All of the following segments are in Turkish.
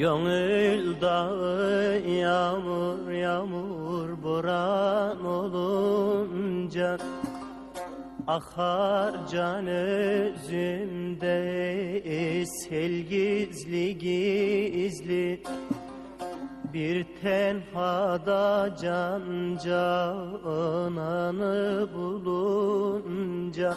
Gönül dağı yağmur yağmur boran olunca Akar can özümde sel gizli gizli. Bir tenhada can cananı bulunca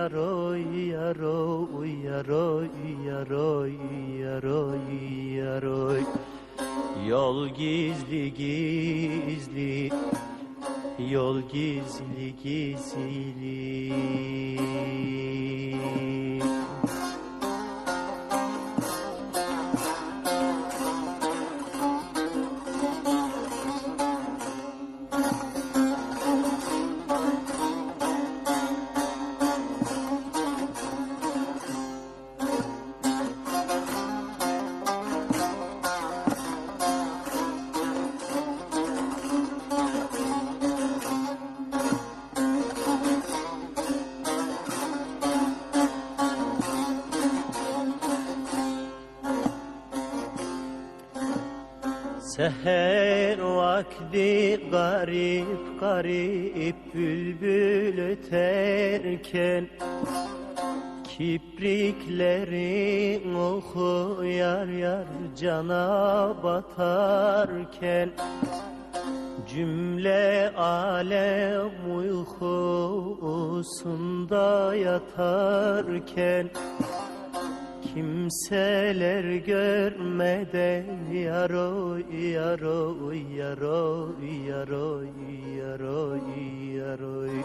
yaroy yaroy yaroy yaroy yaroy yaroy Yol gizli gizli. Yol gizli gizli Seher vakti garip garip bülbül öterken Kipriklerin oku yar yar cana batarken Cümle alem uykusunda yatarken Kimseler görmeden yaroy yaroy yaroy yaroy yaroy yaroy.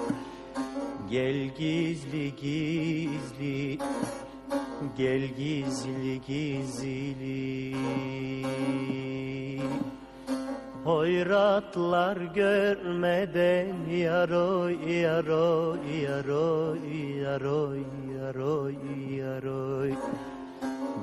Gel gizli gizli Gel gizli gizli. Hoyratlar görmeden yaroy yaroy yaroy yaroy yaroy yaroy